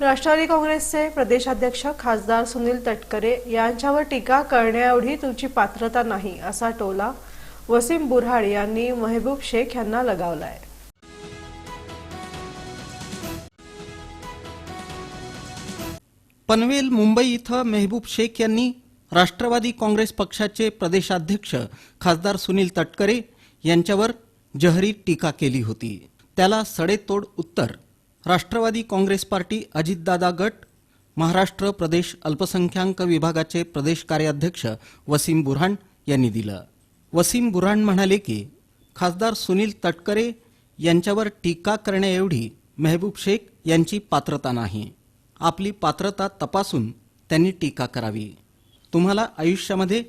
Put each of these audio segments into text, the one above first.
राष्ट्रवादी काँग्रेसचे प्रदेशाध्यक्ष खासदार सुनील तटकरे यांच्यावर टीका करण्याएवढी तुमची पात्रता नाही असा टोला वसीम बुऱ्हाड यांनी मेहबूब शेख यांना लगावलाय. पनवेल मुंबई इथं मेहबूब शेख यांनी राष्ट्रवादी काँग्रेस पक्षाचे प्रदेशाध्यक्ष खासदार सुनील तटकरे यांच्यावर जहरी टीका केली होती. त्याला सडेतोड उत्तर राष्ट्रवादी काँग्रेस पार्टी अजितदादा गट महाराष्ट्र प्रदेश अल्पसंख्याक विभागाचे प्रदेश कार्याध्यक्ष वसीम बुरहाण यांनी दिलं. वसीम बुरहाण म्हणाले की खासदार सुनील तटकरे यांच्यावर टीका करण्याएवढी मेहबूब शेख यांची पात्रता नाही. आपली पात्रता तपासून त्यांनी टीका करावी. तुम्हाला आयुष्यामध्ये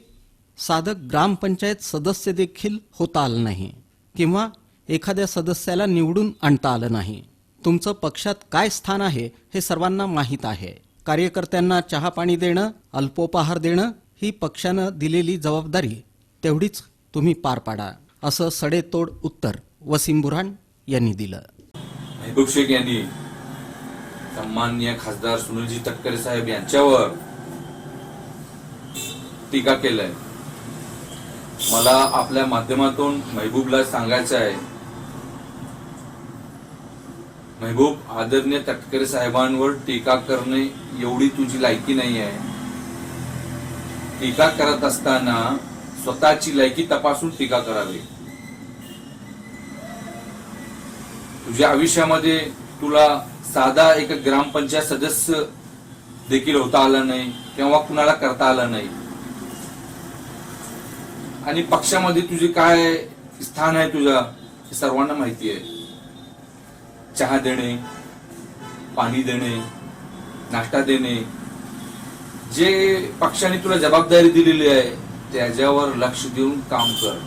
साधक ग्रामपंचायत सदस्य देखील होता आलं नाही किंवा एखाद्या सदस्याला निवडून आणता आलं नाही. तुमचं पक्षात काय स्थान आहे हे सर्वांना माहीत आहे. कार्यकर्त्यांना चहा पाणी देणं अल्पोपहार देणं ही पक्षानं दिलेली जबाबदारी तेवढीच तुम्ही पार पाडा असं सडेतोड उत्तर वसीम बुऱ्हाण यांनी दिलं. शेख यांनी सन्माननीय खासदार सुनीलजी तटकरे साहेब यांच्यावर टीका केलंय. मला आपल्या माध्यमातून महबूबला सांगायचं आहे महबूब आदरणीय तटकरे साहेबांवर टीका करणे एवढी तुझी लायकी नाही आहे टीका करत असताना स्वतःची लायकी तपासून टीका करावी. तुझ्या आयुष्यामध्ये तुला साधा एक ग्रामपंचायत सदस्य देखील होता आला नाही किंवा कुणाला करता आलं नाही. आणि पक्षामध्ये तुझे काय स्थान आहे तुझा हे सर्वांना माहिती आहे. चहा देणे पाणी देणे नाश्ता देणे. जे पक्षाने तुला जबाबदारी दिलेली आहे त्याच्यावर लक्ष देऊन काम कर.